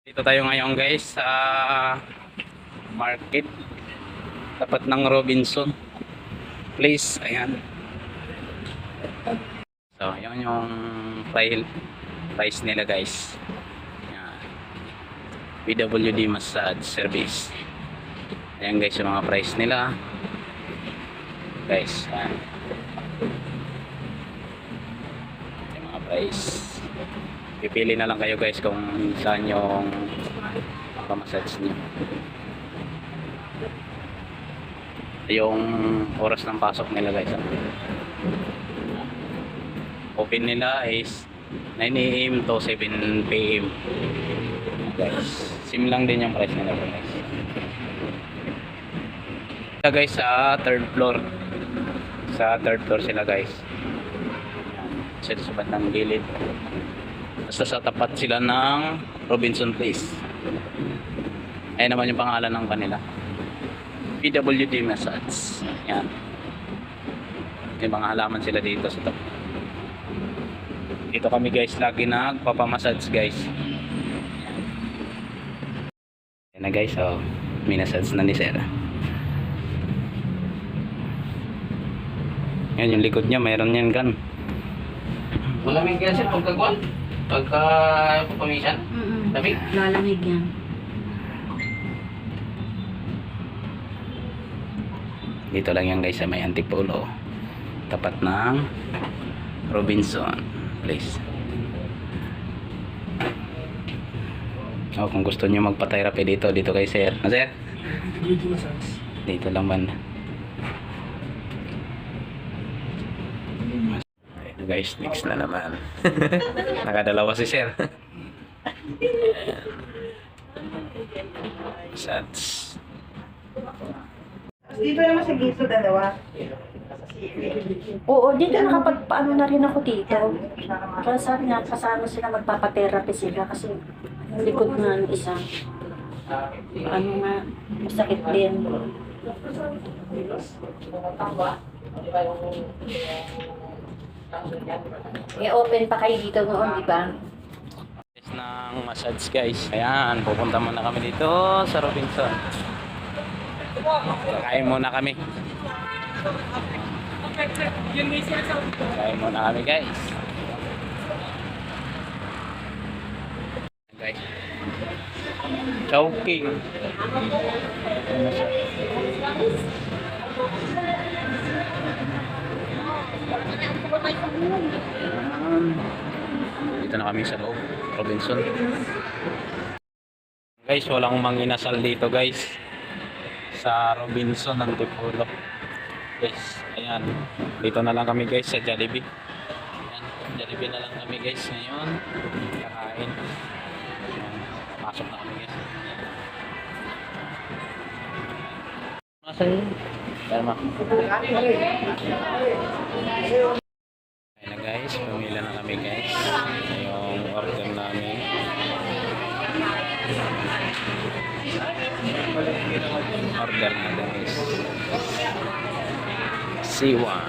Dito tayo ngayon guys sa market. Tapat ng Robinson Place. Ayan. So, yun yung file price nila guys. Ayan. PWD Massage Service. Ayan guys yung mga price nila. Guys, ayan. Yung mga price. Pipili na lang kayo guys kung saan yung pamassage niyo. Yung oras ng pasok nila guys. ah. Open nila is 9 a.m. to 7 p.m. Guys, sim lang din yung price nila guys. Sila guys sa third floor. Sa third floor sila guys. Sila sa bandang gilid. Basta sa tapat sila ng Robinson Place. Ayan naman yung pangalan ng kanila. PWD Massage. Yan. May mga halaman sila dito sa tapat. Dito kami guys lagi nagpapamassage guys. Yan na guys, oh. Minassage na ni Sir. Yan yung likod niya, mayroon yan gan. Malamig yan sir pagkakuan. Pagka pupamisan. Mm-mm. Lamig. Lalamig yan. Dito lang yan guys sa may Antipolo. Tapat ng Robinson Place. Oh, kung gusto niyo magpa-therapy dito, dito kay Sir. Na Sir? Dito lang man. Guys, next na naman. Nakadalawa si Sir. Sats. Dito naman sa gito dalawa. Oo, dito nakapagpaano na rin ako dito. Kaya sabi nga, kasama sila magpapatherapy sila kasi yung likod nga ng isa. Ano nga, masakit din. I-open pa kayo dito noon, di ba? Ng massage guys. Ayan, pupunta muna kami dito sa Robinson. Kain muna kami. Kain muna kami guys. Guys. Chowking. Ayan. Dito na kami sa loob. Robinson. Guys, walang manginasal dito guys. Sa Robinson ng Tipolo. Guys, ayan. Dito na lang kami guys sa Jollibee. Ayan, Jollibee na lang kami guys ngayon. Kakain. Ayan, pasok na kami guys. Masa yun? Tama. Pumila na kami guys. Yung order namin. Order na guys. C1.